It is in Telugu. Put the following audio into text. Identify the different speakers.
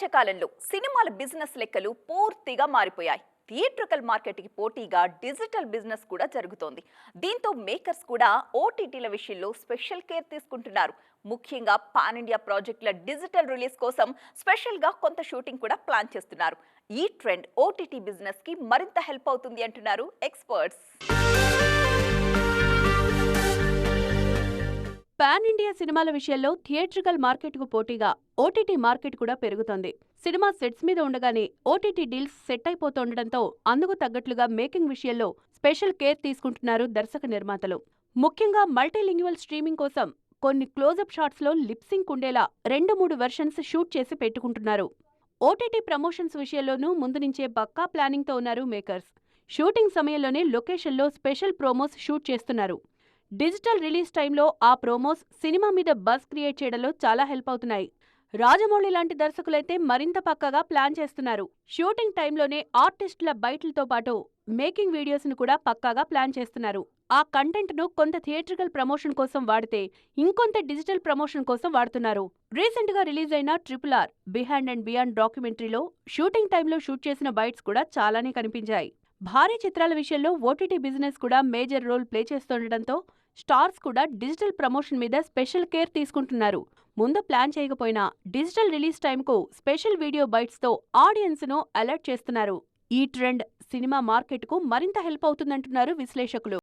Speaker 1: మధ్యకాలంలో సినిమాల బిజినెస్ లెక్కలు పూర్తిగా మారిపోయాయి. థియేట్రికల్ మార్కెట్కి పోటీగా డిజిటల్ బిజినెస్ కూడా జరుగుతోంది. దీంతో మేకర్స్ కూడా ఓటీటీల విషయంలో స్పెషల్ కేర్ తీసుకుంటున్నారు. ముఖ్యంగా పాన్ ఇండియా ప్రాజెక్టుల డిజిటల్ రిలీజ్ కోసం స్పెషల్గా కొంత షూటింగ్ కూడా ప్లాన్ చేస్తున్నారు. ఈ ట్రెండ్ ఓటీటీ బిజినెస్కి మరింత హెల్ప్ అవుతుంది అంటున్నారు ఎక్స్పర్ట్స్.
Speaker 2: పాన్ ఇండియా సినిమాల విషయంలో థియేట్రికల్ మార్కెట్కు పోటీగా ఓటీటీ మార్కెట్ కూడా పెరుగుతోంది. సినిమా సెట్స్ మీద ఉండగానే ఓటీటీ డీల్స్ సెట్ అయిపోతుండటంతో అందుకు తగ్గట్లుగా మేకింగ్ విషయంలో స్పెషల్ కేర్ తీసుకుంటున్నారు దర్శక నిర్మాతలు. ముఖ్యంగా మల్టీలింగ్యువల్ స్ట్రీమింగ్ కోసం కొన్ని క్లోజప్ షాట్స్లో లిప్సింగ్ ఉండేలా రెండు మూడు వెర్షన్స్ షూట్ చేసి పెట్టుకుంటున్నారు. ఓటీటీ ప్రమోషన్స్ విషయంలోనూ ముందు నుంచే పక్కా ప్లానింగ్తో ఉన్నారు మేకర్స్. షూటింగ్ సమయంలోనే లొకేషన్లో స్పెషల్ ప్రోమోస్ షూట్ చేస్తున్నారు. డిజిటల్ రిలీజ్ టైంలో ఆ ప్రోమోస్ సినిమా మీద బస్ క్రియేట్ చేయడంలో చాలా హెల్ప్ అవుతున్నాయి. రాజమౌళి లాంటి దర్శకులైతే మరింత పక్కగా ప్లాన్ చేస్తున్నారు. షూటింగ్ టైంలోనే ఆర్టిస్టుల బయటలతో పాటు మేకింగ్ వీడియోస్ను కూడా పక్కాగా ప్లాన్ చేస్తున్నారు. ఆ కంటెంట్ను కొంత థియేట్రికల్ ప్రమోషన్ కోసం వాడితే ఇంకొంత డిజిటల్ ప్రమోషన్ కోసం వాడుతున్నారు. రీసెంట్గా రిలీజ్ అయిన triple R behind and beyond డాక్యుమెంటరీలో shooting టైంలో షూట్ చేసిన బైట్స్ కూడా చాలానే కనిపించాయి. భారీ చిత్రాల విషయంలో ఓటీటీ బిజినెస్ కూడా మేజర్ రోల్ ప్లే చేస్తుండటంతో స్టార్స్ కూడా డిజిటల్ ప్రమోషన్ మీద స్పెషల్ కేర్ తీసుకుంటున్నారు. ముందు ప్లాన్ చేయకపోయినా డిజిటల్ రిలీజ్ టైంకు స్పెషల్ వీడియో బైట్స్తో ఆడియన్స్ను అలర్ట్ చేస్తున్నారు. ఈ ట్రెండ్ సినిమా మార్కెట్కు మరింత హెల్ప్ అవుతుందంటున్నారు విశ్లేషకులు.